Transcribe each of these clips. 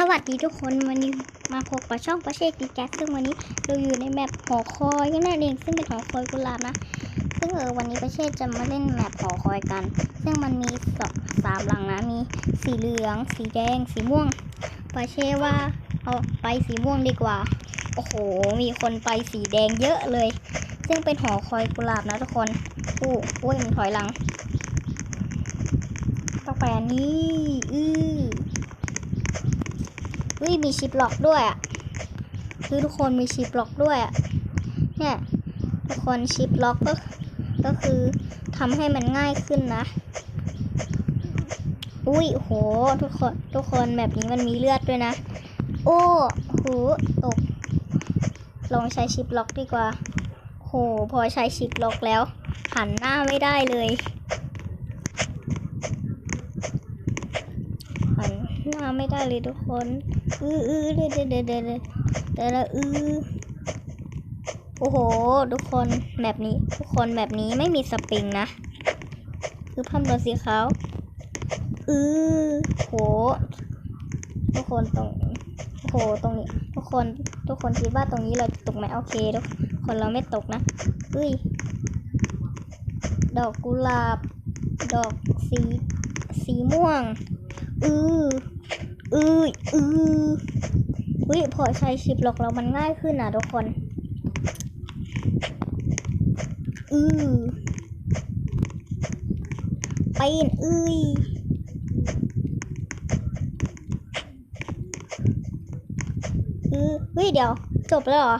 สวัสดีทุกคนวันนี้มาพบกับช่องประเชษดีแก๊สซึ่งวันนี้เราอยู่ในแมปหอคอยนั่นเองซึ่งเป็นหอคอยกุหลาบนะ ซึ่งเออวันนี้ประเชษจะมาเล่นแมปหอคอยกัน ซึ่งมันมีสองสามหลังนะมีสีเหลือง สีแดง สีม่วงประเชษว่าเอาไปสีม่วงดีกว่า โอ้โห มีคนไปสีแดงเยอะเลย ซึ่งเป็นหอคอยกุหลาบนะทุกคนอู้อุ้ยมันถอยหลังต้องไปอันนี้ อือ วิมีชิปล็อกด้วยอะคือทุกคนมีชิปล็อกด้วยอะเนี่ยทุกคนชิปล็อกก็ก็คือทำให้มันง่ายขึ้นนะ อุ้ยโหทุกคนทุกคนแบบนี้มันมีเลือดด้วยนะ โอ้โหตก ลองใช้ชิปล็อกดีกว่า โห พอใช้ชิปล็อกแล้ว หันหน้าไม่ได้เลย หันหน้าไม่ได้เลยทุกคนอืออือเดเดเดเดเดเดละอือโอ้โห ทุกคนแบบนี้ ทุกคนแบบนี้ไม่มีสปริงนะ คือพัมตัวสีขาวอือโห ทุกคนตรงโอ้โหตรงนี้ ทุกคนทุกคนคิดว่าตรงนี้เราจะตกไหมโอเคทุกคนเราไม่ตกนะเฮ้ยดอกกุหลาบ ดอกสี สีม่วง อือ อืออืออุ้ยพอใช้ชิปล็อกแล้วมันง่ายขึ้นนะทุกคน อือปีนอืยอือเฮ้ยเดี๋ยว จบแล้วเหรอ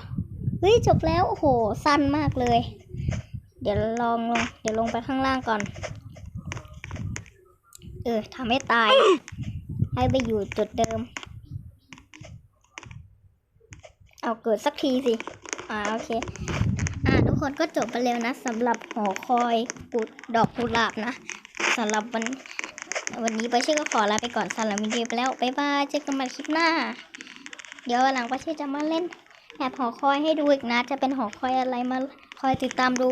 เฮ้ยจบแล้ว โอ้โห สั้นมากเลย เดี๋ยวลองลง เดี๋ยวลงไปข้างล่างก่อน เออทำให้ตาย ให้ไปอยู่จุดเดิม เอาเกิดสักทีสิ อ่าโอเค อ่าทุกคนก็จบไปแล้วนะสำหรับหอคอยกุดดอกกุหลาบนะสำหรับวันวันนี้ป้าเช่ก็ขอลาไปก่อนสำหรับวิดีโอไปแล้วบ๊ายบายเจอกันใหม่คลิปหน้า เดี๋ยววันหลังป้าเช่จะมาเล่นแอบหอคอยให้ดูอีกนะ จะเป็นหอคอยอะไรมาคอยติดตามดู